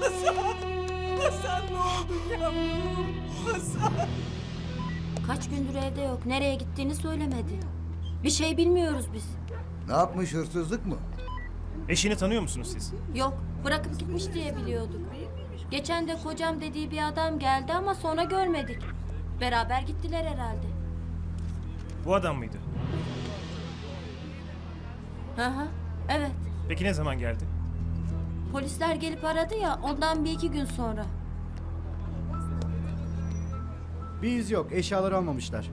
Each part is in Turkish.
Hasan! Hasan ne oldu yavrum? Hasan! Kaç gündür evde yok. Nereye gittiğini söylemedi. Bir şey bilmiyoruz biz. Ne yapmış hırsızlık mı? Eşini tanıyor musunuz siz? Yok, bırakıp gitmiş diye biliyorduk. Geçen de kocam dediği bir adam geldi ama sonra görmedik. Beraber gittiler herhalde. Bu adam mıydı? Hı hı, evet. Peki ne zaman geldi? Polisler gelip aradı ya ondan bir iki gün sonra. Bir iz yok. Eşyaları almamışlar.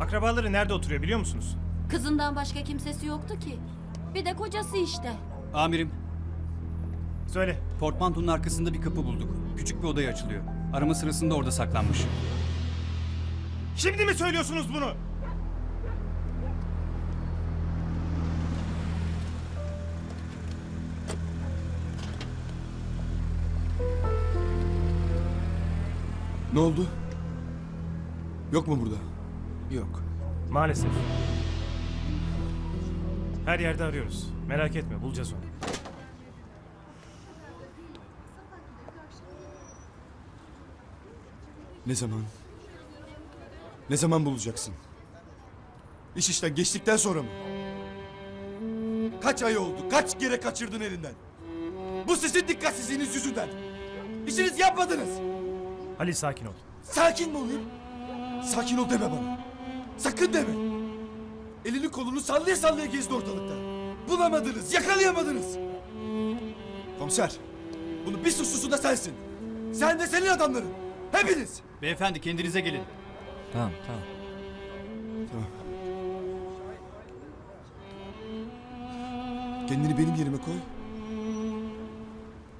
Akrabaları nerede oturuyor biliyor musunuz? Kızından başka kimsesi yoktu ki. Bir de kocası işte. Amirim, Söyle. portmantonun arkasında bir kapı bulduk. Küçük bir odaya açılıyor. Arama sırasında orada saklanmış. Şimdi mi söylüyorsunuz bunu? Ne oldu? Yok mu burada? Yok. Maalesef. Her yerde arıyoruz. Merak etme bulacağız onu. Ne zaman? Ne zaman bulacaksın? İş işten geçtikten sonra mı? Kaç ay oldu? Kaç kere kaçırdın elinden? Bu sizin dikkatsizliğiniz yüzünden. İşinizi yapmadınız. Halil sakin ol. Sakin mi olayım? Sakin ol deme bana. Sakın deme. Elini kolunu sallaya sallaya gezdi ortalıkta. Bulamadınız, yakalayamadınız. Komiser, bunu bir suçlusu da sensin. Sen de senin adamların. Hepiniz. Beyefendi kendinize gelin. Tamam tamam. Kendini benim yerime koy.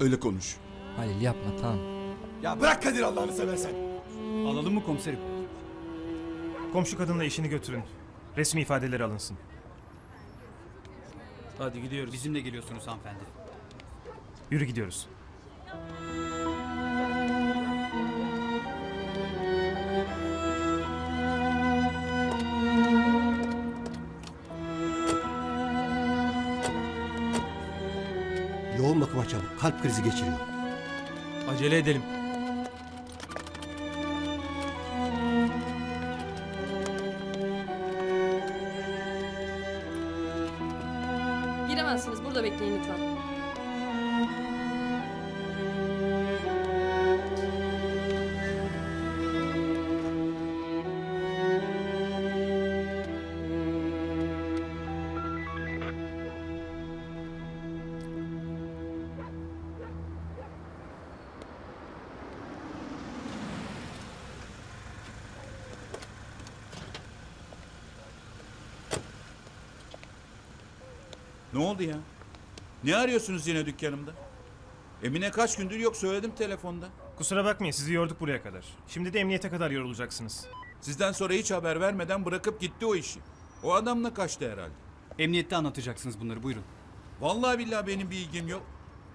Öyle konuş. Halil yapma tamam. Ya bırak Kadir Allah'ını seversen. Alalım mı komiserim? Komşu kadınla işini götürün. Resmi ifadeleri alınsın. Hadi gidiyoruz. Bizimle geliyorsunuz hanımefendi. Yürü gidiyoruz. Yoğun bakıma çabuk. Kalp krizi geçiriyor. Acele edelim. Giremezsiniz. Burada bekleyin lütfen. Ne oldu ya? Ne arıyorsunuz yine dükkanımda? Emine kaç gündür yok söyledim telefonda. Kusura bakmayın sizi yorduk buraya kadar. Şimdi de emniyete kadar yorulacaksınız. Sizden sonra hiç haber vermeden bırakıp gitti o işi. O adamla kaçtı herhalde. Emniyette anlatacaksınız bunları buyurun. Vallahi billahi benim bir ilgim yok.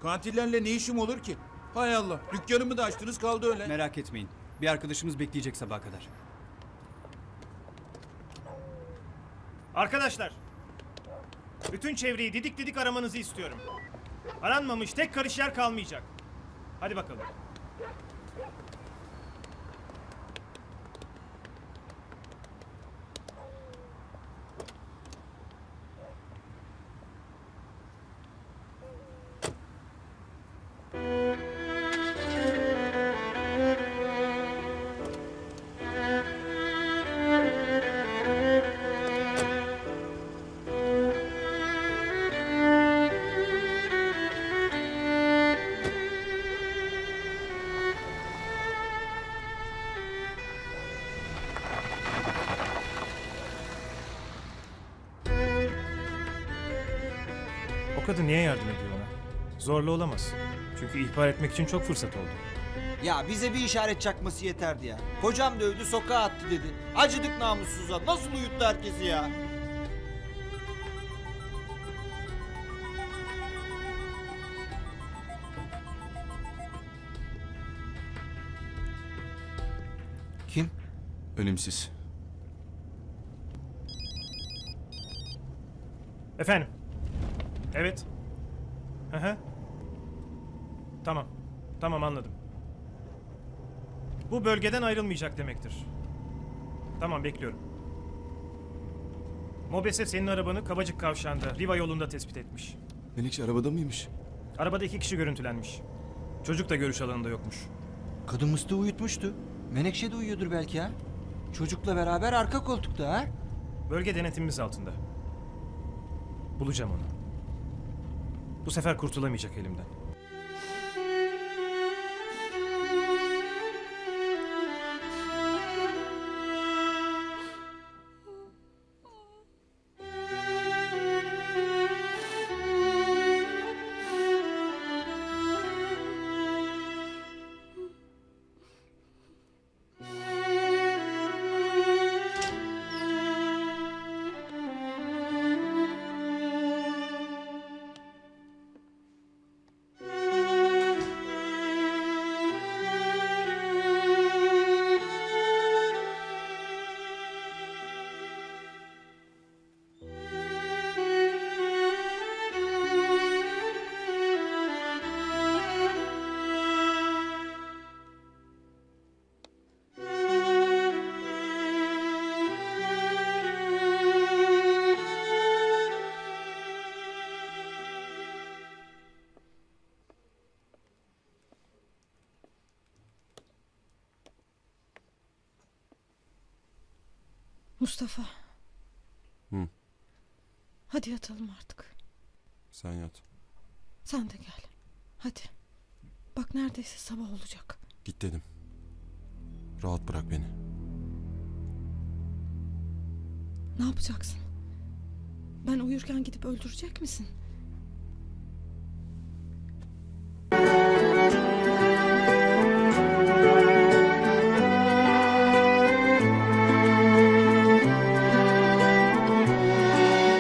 Katillerle ne işim olur ki? Hay Allah dükkanımı da açtınız kaldı öyle. Merak etmeyin. Bir arkadaşımız bekleyecek sabaha kadar. Arkadaşlar! Bütün çevreyi didik didik aramanızı istiyorum. Aranmamış tek karış yer kalmayacak. Hadi bakalım. O kadın niye yardım ediyor ona? Zorla olamaz. Çünkü ihbar etmek için çok fırsat oldu. Ya bize bir işaret çakması yeterdi ya. Kocam dövdü sokağa attı dedi. Acıdık namussuza. Nasıl uyuttu herkesi ya? Kim? Önemsiz. Efendim? Evet. Hı hı. Tamam. Tamam anladım. Bu bölgeden ayrılmayacak demektir. Tamam bekliyorum. Mobese senin arabanı Kabacık Kavşağı'nda, Riva yolunda tespit etmiş. Menekşe arabada mıymış? Arabada iki kişi görüntülenmiş. Çocuk da görüş alanında yokmuş. Kadın mıstığı uyutmuştu. Menekşe de uyuyordur belki ha. Çocukla beraber arka koltukta ha. Bölge denetimimiz altında. Bulacağım onu. Bu sefer kurtulamayacak elimden. Mustafa. Hı. Hadi yatalım artık. Sen yat. Sen de gel. Hadi. Bak neredeyse sabah olacak. Git dedim. Rahat bırak beni. Ne yapacaksın? Ben uyurken gidip öldürecek misin?